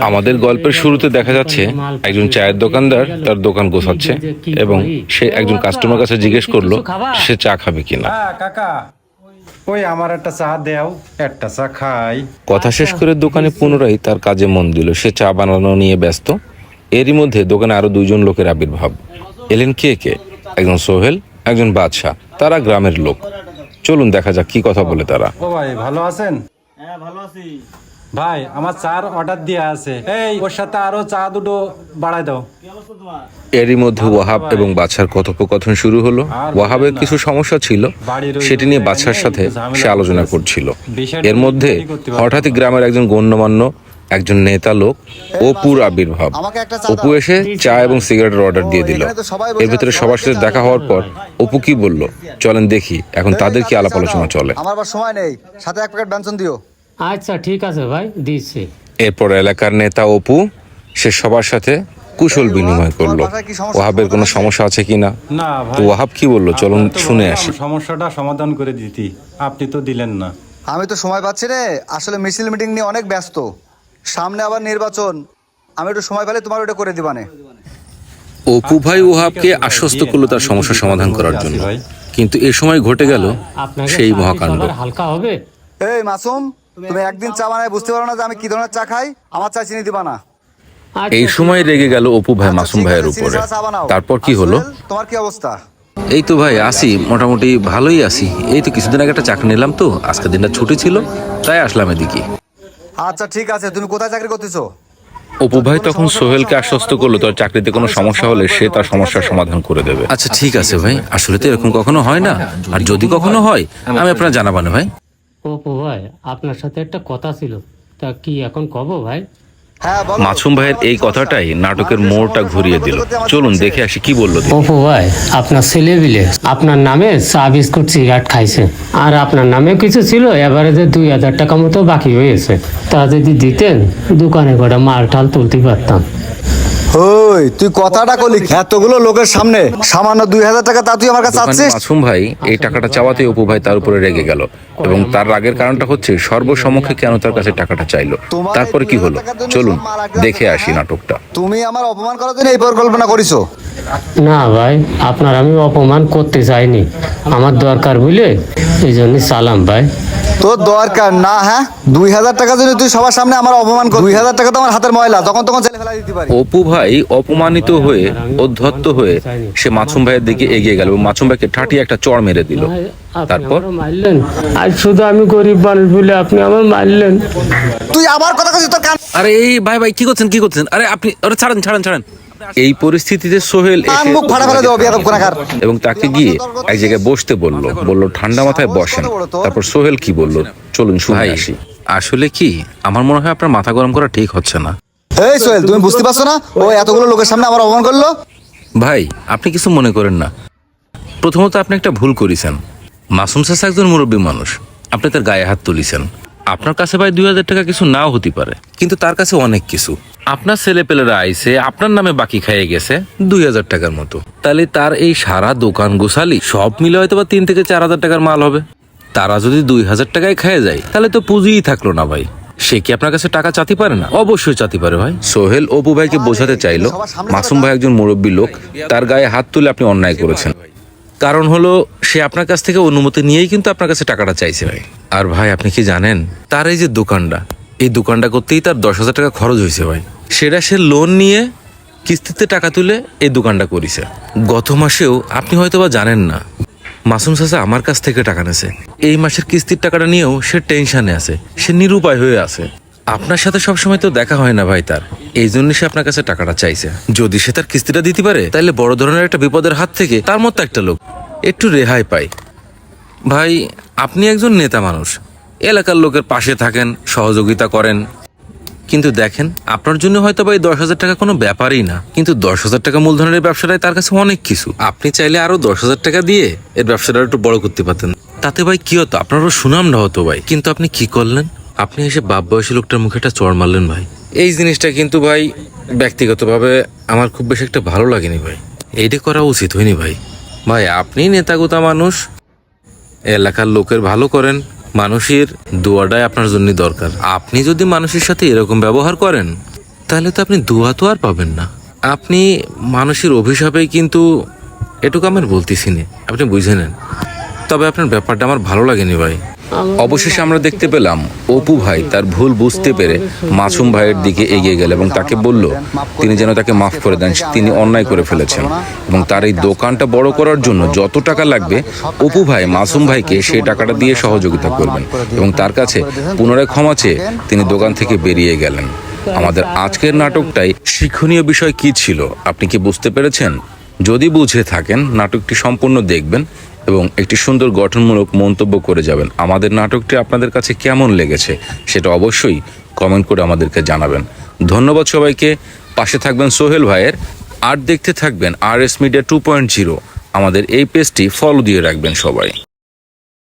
আমাদের গল্পের শুরুতে দেখা যাচ্ছে একজন চায়ের দোকানদার তার দোকান গোছাচ্ছে এবং সে একজন কাস্টমার কাছে জিজ্ঞেস করল সে চা খাবে কিনা? হ্যাঁ কাকা। ওই আমার একটা চা দেও একটা চা খাই। কথা শেষ করে দোকানে পুনরায় তার কাজে মন দিল। সে চা বানানো নিয়ে ব্যস্ত। এরই মধ্যে দোকানে আরও দুইজন লোকের আবির্ভাব। এলেন কে কে? একজন সোহেল একজন বাদশাহ। তারা গ্রামের লোক। চলুন দেখা যাক কি কথা বলে তারা। ও ভাই ভালো আছেন? হ্যাঁ ভালো আছি। ভাই আমার চার অর্ডার দেওয়া আছে। এই ওর সাথে আরও চা দুটো বাড়াই দাও। এরই মধ্যে ওয়াহাব এবং বাদশার কথোপকথন শুরু হলো। ওয়াহাবের কিছু সমস্যা ছিল সেটি নিয়ে বাদশার সাথে সে আলোচনা করছিল। এর মধ্যে হঠাৎই গ্রামের একজন গণ্যমান্য একজন নেতা লোক অপুর আবির্ভাব। অপু এসে চা এবং সিগারেটের অর্ডার দিয়ে দিল। এর ভিতরে সবার সাথে দেখা হওয়ার পর অপু কি বলল? চলেন দেখি এখন তাদের কি আলাপ আলোচনা চলে? আমার সময় নেই। সাথে এক প্যাকেট ব্যঞ্জন দিও। আচ্ছা ঠিক আছে ভাই দিচ্ছি। এরপর এলাকার নেতা অপু সে সবার সাথে কুশল বিনিময় করল। ওয়াহাবের কোনো সমস্যা আছে কিনা না? তো ভাই। ওয়াহাব কি বলল? চলুন শুনে আসি। সমস্যাটা সমাধান করে দিতি। আপনি তো দিলেন না। আমি তো সময় পাচ্ছি রে। আসলে মিছিল মিটিং নিয়ে অনেক ব্যস্ত। সামনে আবার নির্বাচন। আমি একটু সময় পেলে তোমার ওটা করে দিবানে। অপু ভাই ওহাবকে আশ্বস্ত করল তার সমস্যা সমাধান করার জন্য। ভাই। কিন্তু এ সময় ঘটে গেল সেই মহাকাণ্ড। হালকা হবে? এই মাসুম তুমি একদিন চা বানায় বুঝতে পারো না যে আমি কি ধরনের চা খাই? আমার চা চিনি দিবা না। আচ্ছা, এই সময় রেগে গেল অপু ভাই আচ্ছা, মাসুম ভাইয়ের উপরে। তারপর কি হলো? তোমার কি অবস্থা? এই তো ভাই আসি মোটামুটি ভালোই আসি এই তো কিছুদিন আগে একটা চাকরি নিলাম তো আজকের দিনটা ছুটি ছিল তাই আসলাম এদিকে। আচ্ছা ঠিক আছে তুমি কোথায় চাকরি করতেছো? অপু ভাই তখন সোহেলকে আশ্বস্ত করল তার চাকরিতে কোনো সমস্যা হলে সে তার সমস্যার সমাধান করে দেবে। আচ্ছা ঠিক আছে ভাই আসলে তো এরকম কখনো হয় না। আর যদি কখনো হয় আমি আপনার জানাবানে ভাই। অপু ভাই আপনার সাথে একটা কথা ছিল। তা কি এখন কব ভাই? হ্যাঁ মাসুম ভাইয়ের এই কথাটাই নাটকের মোড়টা ঘুরিয়ে দিল। চলুন দেখে আসি কি বলল। অপু ভাই আপনার ছেলে বিলে আপনার নামে চা বিস্কুট সিগারেট খাইছে। আর আপনার নামে কিছু ছিল এবারে যে দুই হাজার টাকা মতো বাকি হয়েছে। তা যদি দিতেন দোকানে করে মাল টাল তুলতে পারতাম। ওই তুই কথাটা কলি এতগুলো লোকের সামনে সামান্য দুই হাজার টাকা তা তুই আমার কাছে চাচ্ছিস? মাসুম ভাই এই টাকাটা চাওয়াতে অপু ভাই তার উপরে রেগে গেল এবং তার রাগের কারণটা হচ্ছে সর্বসম্মুখে কেন তার কাছে টাকাটা চাইলো? তারপরে কি হলো? চলুন দেখে আসি নাটকটা। তুমি আমার অপমান করার জন্য এই পরিকল্পনা করিছো? না ভাই আপনার আমি অপমান করতে চাইনি। আমার দরকার বুঝলে? এই জন্য সালাম ভাই। তোর দরকার না হ্যাঁ? দুই হাজার টাকা যদি তুই সবার সামনে আমার অপমান কর দুই হাজার টাকা তো আমার হাতের ময়লা তখন তখন ছেলে ফেলা দিতে পারি। অপু ভাই অপমানিত হয়ে অধ্যত্ত হয়ে সে মাসুম ভাইয়ের দিকে এগিয়ে গেল মাসুম ভাইকে ঠাটিয়ে একটা চড় মেরে দিল। তারপর? মারলেন। আর শুধু আমি গরিব মানুষ বলে আপনি আমার মারলেন। তুই আমার কথা কাছে তোর কান আরে এই ভাই ভাই কি করছেন কি করছেন? আরে আপনি আরে ছাড়েন ছাড়েন ছাড়েন। এই পরিস্থিতিতে সোহেল এবং তাকে গিয়ে এক জায়গায় বসতে বলল। বলল ঠান্ডা মাথায় বসেন। তারপর সোহেল কি বলল? চলুন শুনে আসি। আসলে কি? আমার মনে হয় আপনার মাথা গরম করা ঠিক হচ্ছে না। এই সোহেল তুমি বুঝতে পারছ না? ও এতগুলো লোকের সামনে আমার অপমান করল? ভাই আপনি কিছু মনে করেন না। প্রথমত আপনি একটা ভুল করেছেন। মাসুম চাষা একজন মুরব্বী মানুষ। আপনি তার গায়ে হাত তুলিছেন। আপনার কাছে ভাই দুই হাজার টাকা কিছু নাও হতে পারে। কিন্তু তার কাছে অনেক কিছু। আপনার ছেলেপেলেরা আইসে আপনার নামে বাকি খাইয়ে গেছে, দুই হাজার টাকার মতো। তাহলে তার এই সারা দোকান গোছালি, সব মিলে হয়তো বা তিন থেকে চার হাজার টাকার মাল হবে। তারা যদি দুই হাজার টাকায় খেয়ে যায়, তাহলে তো পুঁজিই থাকল না ভাই। সে কি আপনার কাছে টাকা চাতে পারে না? অবশ্যই চাতে পারে ভাই। সোহেল অপু ভাইকে বোঝাতে চাইলো, মাসুম ভাই একজন মুরব্বী লোক, তার গায়ে হাত তুলে আপনি অন্যায় করেছেন। কারণ হলো, সে আপনার কাছ থেকে অনুমতি নিয়েই কিন্তু আপনার কাছে টাকাটা চাইছে ভাই। আর ভাই, আপনি কি জানেন, তার এই যে দোকানটা, এই দোকানটা করতেই তার দশ হাজার টাকা খরচ হয়েছে ভাই। সেটা সে লোন নিয়ে কিস্তিতে টাকা তুলে এই দোকানটা করিছে। গত মাসেও আপনি হয়তো বা জানেন না, মাসুম চাচা আমার কাছ থেকে টাকা নেছে। এই মাসের কিস্তির টাকাটা নিয়েও সে টেনশনে আছে, সে নিরুপায় হয়ে আছে। আপনার সাথে সবসময় তো দেখা হয় না ভাই তার, এই জন্য সে আপনার কাছে টাকাটা চাইছে। যদি সে তার কিস্তিটা দিতে পারে, তাহলে বড় ধরনের একটা বিপদের হাত থেকে তার মতো একটা লোক একটু রেহাই পায় ভাই, আপনি একজন নেতা মানুষ, এলাকার লোকের পাশে থাকেন, সহযোগিতা করেন কিন্তু দেখেন, আপনার জন্য হয়তো ভাই দশ হাজার টাকা কোনো ব্যাপারই না। কিন্তু দশ হাজার টাকা মূলধনের ব্যবসাটাই তার কাছে অনেক কিছু। আপনি চাইলে আরও দশ হাজার টাকা দিয়ে এর ব্যবসাটা একটু বড় করতে পারতেন। তাতে ভাই কি হতো? আপনারও সুনাম না হতো ভাই। কিন্তু আপনি কি করলেন? আপনি এসে বাপ বয়সী লোকটার মুখে একটা চড় মারলেন ভাই। এই জিনিসটা কিন্তু ভাই ব্যক্তিগতভাবে আমার খুব বেশি একটা ভালো লাগেনি ভাই। এইটা করা উচিত হয়নি ভাই। ভাই আপনি নেতাগোতা মানুষ। এলাকার লোকের ভালো করেন। মানুষের দোয়াটাই আপনার জন্য দরকার। আপনি যদি মানুষের সাথে এরকম ব্যবহার করেন, তাহলে তো আপনি দোয়া তো আর পাবেন না। আপনি মানুষের অভিশাপে কিন্তু এটুকু আমার বলতেছি না। আপনি বুঝে নেন। তবে আপনার ব্যাপারটা আমার ভালো লাগেনি ভাই। অবশেষে আমরা দেখতে পেলাম, অপু ভাই তার ভুল বুঝতে পেরে মাসুম ভাইয়ের দিকে এগিয়ে গেল এবং তাকে বলল, তিনি যেন তাকে মাফ করে দেন, তিনি অন্যায় করে ফেলেছেন এবং তার এই দোকানটা বড় করার জন্য যত টাকা লাগবে, অপু ভাই মাসুম ভাইকে সেই টাকাটা দিয়ে সহযোগিতা করবেন এবং তার কাছে পুনরায় ক্ষমা চেয়ে তিনি দোকান থেকে বেরিয়ে গেলেন। আমাদের আজকের নাটকটাই শিক্ষণীয় বিষয় কি ছিল, আপনি কি বুঝতে পেরেছেন? যদি বুঝে থাকেন, নাটকটি সম্পূর্ণ দেখবেন এবং একটি সুন্দর গঠনমূলক মন্তব্য করে যাবেন। আমাদের নাটকটি আপনাদের কাছে কেমন লেগেছে সেটা অবশ্যই কমেন্ট করে আমাদেরকে জানাবেন। ধন্যবাদ সবাইকে। পাশে থাকবেন সোহেল ভাইয়ের। আর দেখতে থাকবেন R S media two point zero আমাদের এই পেজটি ফলো দিয়ে রাখবেন সবাই।